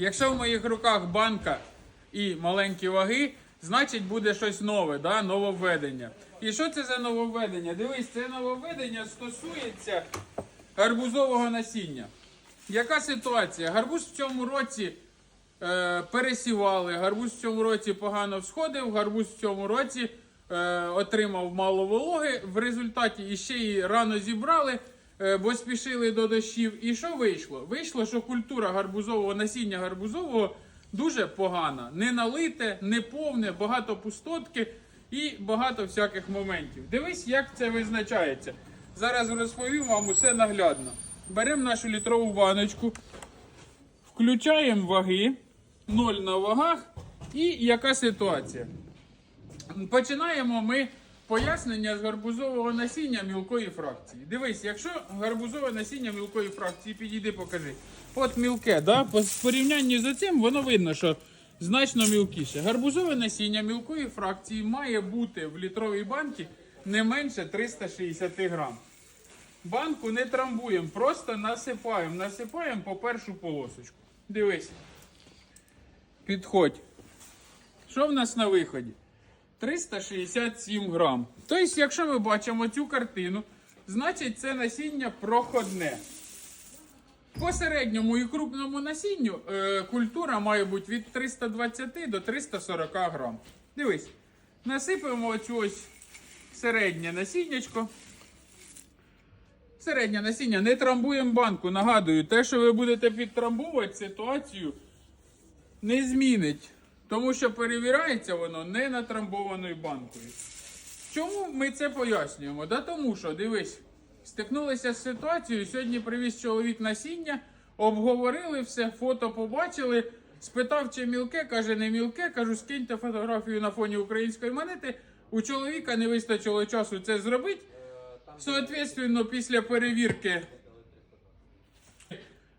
Якщо в моїх руках банка і маленькі ваги, значить буде щось нове, да? нововведення. І що це за нововведення? Дивись, це нововведення стосується гарбузового насіння. Яка ситуація? Гарбуз в цьому році е, пересівали, гарбуз в цьому році погано всходив, гарбуз в цьому році е, отримав мало вологи. В результаті іще й рано зібрали, бо спішили до дощів. І що вийшло? Вийшло, що культура гарбузового насіння гарбузового дуже погана. Не налите, не повне, багато пустотки і багато всяких моментів. Дивись, як це визначається. Зараз розповім вам усе наглядно. Беремо нашу літрову баночку, включаємо ваги, 0 на вагах. І яка ситуація? Починаємо ми пояснення з гарбузового насіння мілкої фракції. Дивись, якщо гарбузове насіння мілкої фракції, підійди, покажи. От мілке, да? по порівнянні з цим воно видно, що значно мілкіше. Гарбузове насіння мілкої фракції має бути в літровій банці не менше 360 грам. Банку не трамбуємо, просто насипаємо. Насипаємо по першу полосочку. Дивись. Підходь. Що в нас на виході? 367 грам. Тобто, якщо ми бачимо цю картину, значить це насіння проходне. По середньому і крупному насінню е, культура має бути від 320 до 340 грам. Дивись, насипаємо оцю ось середнє насіннячко. Середнє насіння, не трамбуємо банку. Нагадую, те, що ви будете підтрамбувати ситуацію, не змінить. Тому що перевіряється воно не натрамбованою банкою. Чому ми це пояснюємо? Да тому що, дивись, стикнулися з ситуацією, сьогодні привіз чоловік насіння, обговорили все, фото побачили, спитав, чи мілке, каже, не мілке. Кажу, скиньте фотографію на фоні української монети. У чоловіка не вистачило часу це зробити. Соответственно, після перевірки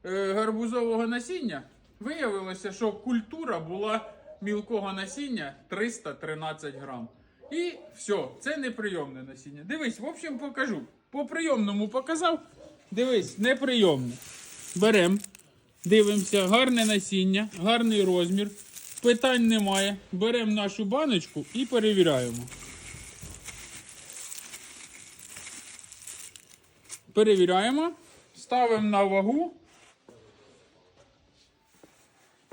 е, гарбузового насіння виявилося, що культура була мілкого насіння 313 грам. І все, це неприйомне насіння. Дивись, в общем, покажу. По прийомному показав. Дивись, неприйомне. Беремо, дивимося, гарне насіння, гарний розмір. Питань немає. Беремо нашу баночку і перевіряємо. Перевіряємо, ставимо на вагу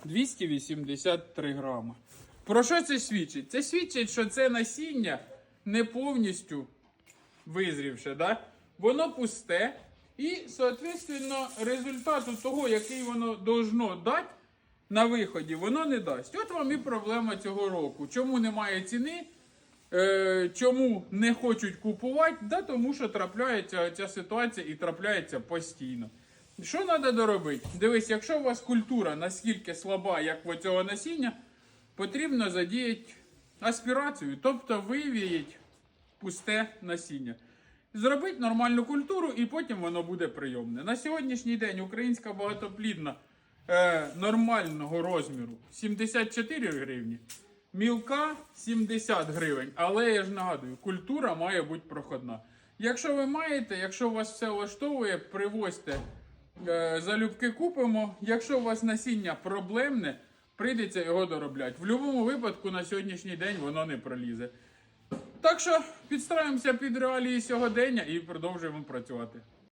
283 грами. Про що це свідчить? Це свідчить, що це насіння не повністю визрівше, да? воно пусте. І, соответственно, результату того, який воно должно дати на виході, воно не дасть. От вам і проблема цього року. Чому немає ціни? Е, чому не хочуть купувати? Да тому що трапляється ця ситуація і трапляється постійно. Що треба доробити? Дивись, якщо у вас культура наскільки слаба, як в цього насіння, потрібно задіяти аспірацію, тобто вивіять пусте насіння. Зробити нормальну культуру і потім воно буде прийомне. На сьогоднішній день українська багатоплідна е, нормального розміру 74 гривні. Мілка 70 гривень, але я ж нагадую, культура має бути проходна. Якщо ви маєте, якщо вас все влаштовує, привозьте залюбки купимо. Якщо у вас насіння проблемне, прийдеться його доробляти. В будь-якому випадку на сьогоднішній день воно не пролізе. Так що підстраємося під реалії сьогодення і продовжуємо працювати.